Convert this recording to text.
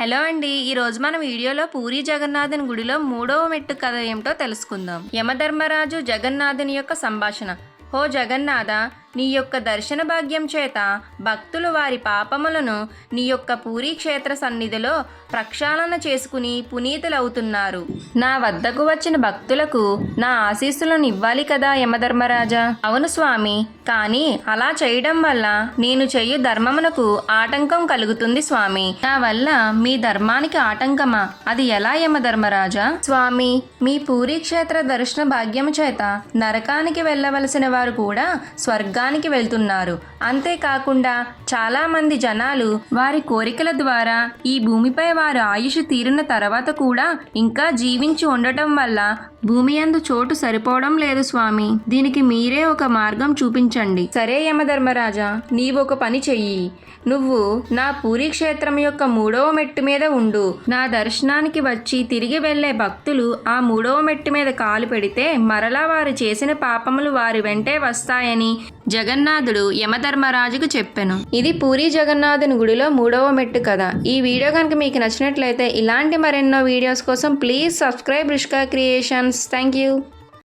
Hello అండి ఈ రోజు మన వీడియోలో పూరి జగన్నాథుని గుడిలో మూడవ మెట్టు కథ ఏమిటో తెలుసుకుందాం. యమధర్మరాజు జగన్నాథుని యొక్క సంభాషణ. హో జగన్నాథ నీ యొక్క దర్శన భాగ్యం చేత భక్తులు వారి పాపములను నీ యొక్క పూరీ క్షేత్ర సన్నిధిలో ప్రక్షాళన చేసుకుని పునీతులవుతున్నారు. నా వద్దకు వచ్చిన భక్తులకు నా ఆశీస్సులను ఇవ్వాలి కదా యమధర్మరాజా? అవును స్వామి కానీ అలా చేయడం వల్ల నేను చేయు ధర్మమునకు ఆటంకం కలుగుతుంది స్వామి. నా వల్ల మీ ధర్మానికి ఆటంకమా? అది ఎలా యమధర్మరాజా? స్వామి మీ పూరీ క్షేత్ర దర్శన భాగ్యము చేత నరకానికి వెళ్ళవలసిన వారు కూడా స్వర్గానికి వెళ్తున్నారు. అంతేకాకుండా చాలామంది జనాలు వారి కోరికల ద్వారా ఈ భూమిపై వారు ఆయుష్ తీరిన తర్వాత కూడా ఇంకా జీవించి ఉండటం వల్ల భూమి అందు చోటు సరిపోవడం లేదు స్వామి. దీనికి మీరే ఒక మార్గం చూపించండి. సరే యమధర్మరాజా నీవు ఒక పని చెయ్యి. నువ్వు నా పూరి క్షేత్రం యొక్క మూడవ మెట్టు మీద ఉండు. నా దర్శనానికి వచ్చి తిరిగి వెళ్ళే భక్తులు ఆ మూడవ మెట్టు మీద కాలు పెడితే మరలా వారు చేసిన పాపములు వారి వెంట వెంటే వస్తాయని జగన్నాథుడు యమధర్మరాజుకు చెప్పెను. ఇది పూరి జగన్నాథుని గుడిలో మూడవ మెట్టు కదా. ఈ వీడియో కనుక మీకు నచ్చినట్లయితే ఇలాంటి మరెన్నో వీడియోస్ కోసం please subscribe Rishka creations. Thank you.